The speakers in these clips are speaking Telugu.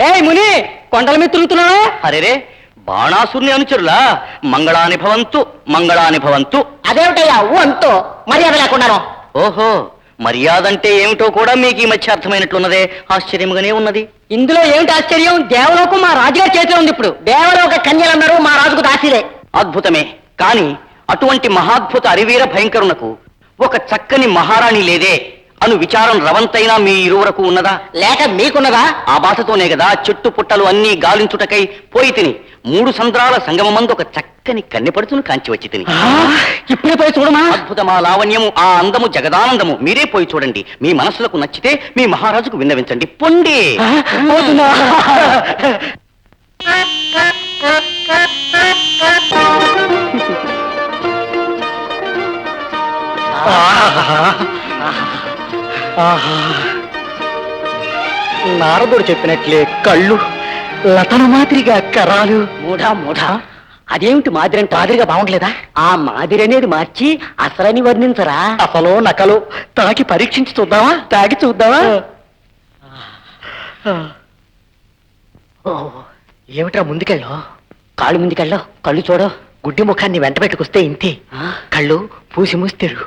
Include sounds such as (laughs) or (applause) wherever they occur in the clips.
ఏయ్ ముని కొండల మీద తిరుగుతున్నావా? అరేరే బాణాసురుని అనుచరులా? మంగళాని భవంతు మంగళాని భవంతు. అదేమిటయ్యా ఊ అంతో? మర్యాద లేకుండాను. ఓహో మర్యాదంటే ఏమిటో కూడా మీకు ఈ మధ్య అర్థమైనట్లున్నదే. ఆశ్చర్యముగానే ఉన్నది. ఇందులో ఏమిటి ఆశ్చర్యం? దేవలోకం మా రాజుగారి చేతిలో ఉంది ఇప్పుడు. దేవలోక కన్యలు అన్నారు మా రాజుకు దాసిలే. అద్భుతమే. కాని అటువంటి మహాద్భుత అరివీర భయంకరునకు ఒక చక్కని మహారాణి లేదే. అను విచారం రవంతైనా మీ ఇరువురకు ఉన్నదా? లేక మీకున్నదా? ఆ బాధతోనే కదా చెట్టు పుట్టలు అన్నీ గాలించుటకై పోయి తిని మూడు సంద్రాల సంగమమందు ఒక చక్కని కన్నెపడుచును కాంచి వచ్చి తిని. ఇప్పుడే పోయి చూడమా? అద్భుతమా లావణ్యము ఆ అందము జగదానందము. మీరే పోయి చూడండి. మీ మనసులకు నచ్చితే మీ మహారాజుకు విన్నవించండి. పొండి! పోతున్నా. నారదుడు చెప్పినట్లే కళ్ళు లతన మాదిరిగా కరాలు మూఢా మూఢా. అదేమిటి మాదిరి అంటే? మాదిరిగా బాగుండలేదా? ఆ మాదిరి అనేది మార్చి అసలని వర్ణించరా? అసలు నకలు. తాకి పరీక్షించి చూద్దామా? తాకి చూద్దామా? ఓ ఏమిట్రా ముందుకెళ్ళు? కాళ్ళు ముందుకెళ్ళు. కళ్ళు చూడు. గుడ్డి ముఖాన్ని వెంట పెట్టుకొస్తే ఇంతే కళ్ళు పూసి మూస్తారు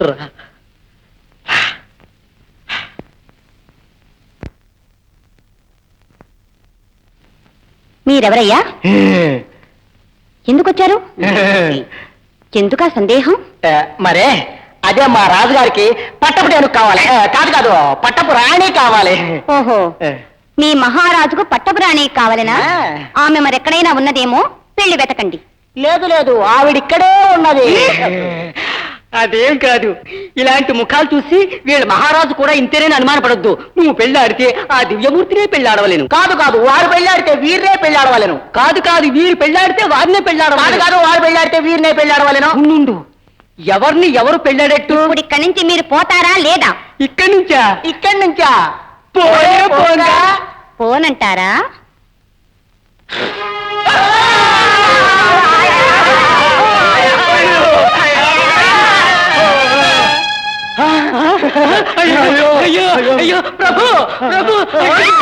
రా. మీరెవరయ్యా? ఎందుకు వచ్చారు ఎందుకా సందేహం? మరే అదే మా రాజుగారికి పట్టపు టేను కావాలి. కాదు కాదు పట్టపు రాణి కావాలి. ఓహో. మీ మహారాజుకు పట్టపురాణి కావాలనా? ఆ. ఆమె మరెక్కడైనా ఉన్నదేమో పెళ్ళి వెతకండి. లేదు లేదు ఆవిడిక్కడే ఉన్నది. అదేం కాదు. ఇలాంటి ముఖాలు చూసి వీళ్ళ మహారాజు కూడా ఇంతేనని అనుమానపడొద్దు. నువ్వు పెళ్ళాడితే ఆ దివ్యమూర్తినే పెళ్ళాడవలేను. కాదు కాదు వారు పెళ్ళాడితే వీరినే పెళ్ళాడవలేను. కాదు కాదు వీరు పెళ్ళాడితే వారినే పెళ్ళాడవాలి కాదు వారు పెళ్ళాడితే వీరినే పెళ్ళాడవలేను. ఉండు. ఎవరిని ఎవరు పెళ్ళాడట్టు? ఇప్పుడు ఇక్కడి నుంచి మీరు పోతారా లేదా? ఇక్కడి నుంచా? ఇక్కడి నుంచా? పోనంటారా? అయ్యో అయ్యో అయ్యో ప్రభు ప్రభు ఏయ్!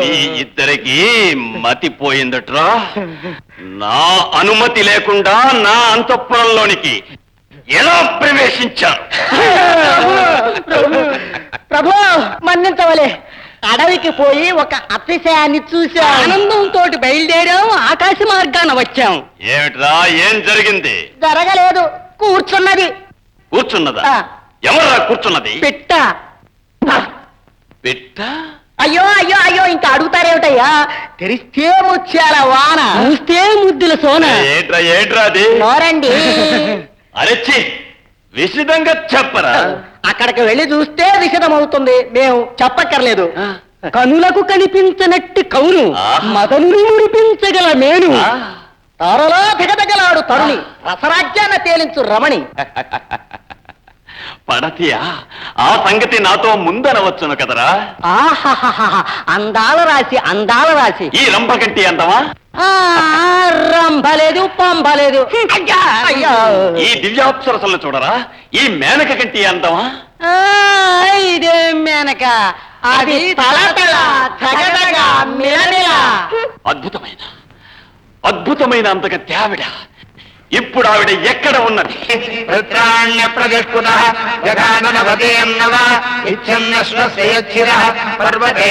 మీ ఇద్దరికి మతిపోయిందట్రా నా అనుమతి లేకుండా నా అంతఃపురంలోనికి ఎలా ప్రవేశించారు? ప్రభు మన్నించవలే అడవికి పోయి ఒక అతిశయాన్ని చూసా ఆనందంతో బయలుదేరాం ఆకాశ మార్గాన వచ్చాం. ఏమిట్రా ఏం జరిగింది? జరగలేదు కూర్చున్నది. కూర్చున్నదా? ఆ. ఎవరా కూర్చున్నది? పిట్ట. పిట్ట? అయ్యో అయ్యో అయ్యో ఇంకా అడుగుతారేమిటయ్యా? తెరిస్తే ముత్యాల వాన. చూస్తే ముద్దుల సోన. ఏట్రా ఏట్రా అది? నోరండి. అరెచ్చి విశదంగా చెప్పరా. అక్కడికి వెళ్ళి చూస్తే విషదమవుతుంది మేము చెప్పక్కర్లేదు. కనులకు కనిపించనట్టి కౌను. మదనుని మురిపించగల మేను. తారలా తెగదగలాడు తరుణి. రసరాజ్యాన తేలించు రమణి. (laughs) పడతియా? ఆ సంగతి నాతో ముందనవచ్చును కదరా. ఆహాహాహా అందాల రాశి అందాల రాశి. ఈ రంభకంటి అంతమా ఆ, రంభలేదు పంభలేదు. అయ్యా. ఈ దివ్యాప్సరసలను చూడరా? ఈ మేనక కంటి అంతమా ఆ, ఇదే మేనక. అది తలతల తగదగ మిలమిల. అద్భుతమైన. అద్భుతమైన అంతక తేవిడ ఇప్పుడు ఆవిడ ఎక్కడ ఉన్నది? వృత్రాణ్య ప్రజస్కుత జగాననవదేం నవ ఇచ్చన్న శ్వసేచ్చిర పర్వతే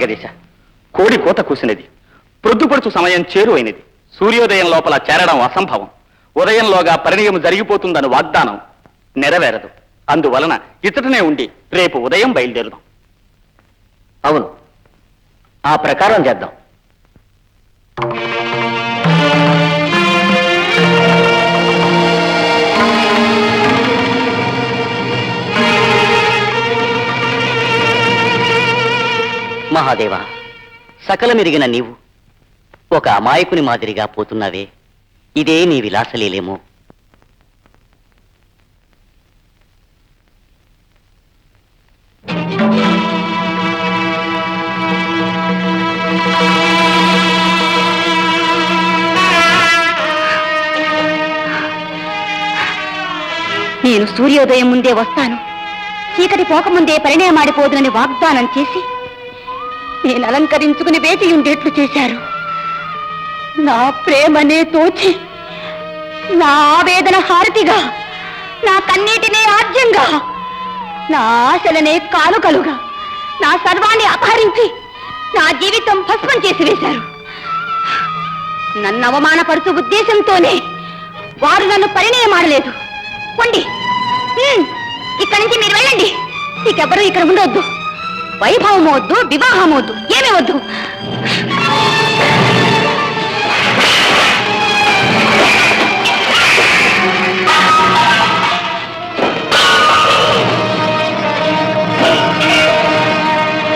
జగదీశ కోడి కోత కూసినది. ప్రొద్దుపడుచు సమయం చేరువైనది సూర్యోదయం లోపల చేరడం అసంభవం. ఉదయంలోగా పరిణయం జరిగిపోతుందని వాగ్దానం నెరవేరదు. అందువలన ఇతటనే ఉండి రేపు ఉదయం బయలుదేరుదాం. అవును. ఆ ప్రకారం చేద్దాం. మహాదేవ సకలమెరిగిన నీవు ఒక అమాయకుని మాదిరిగా పోతున్నావే. ఇదే నీ విలాసలీలేమో. నేను సూర్యోదయం ముందే వస్తాను. చీకటి పోకముందే పరిణయమాడిపోదునని వాగ్దానం చేసి నేను అలంకరించుకుని వేచి ఉండేట్లు చేశారు. నా ప్రేమనే తోచి నా ఆవేదన హారతిగా నా కన్నీటినే ఆద్యంగా నా ఆశలనే కానుకలుగా నా సర్వాన్ని అపహరించి నా జీవితం భస్మం చేసి వేశారు. నన్ను అవమానపరుచు ఉద్దేశంతోనే వారు నన్ను పరిణయమాడలేదు. పొండి ఇక్కడి నుంచి మీరు వెళ్ళండి. ఇకెవ్వరూ ఇక్కడ ఉండొద్దు. వైభవం వద్దు వివాహం వద్దు ఏమీ వద్దు.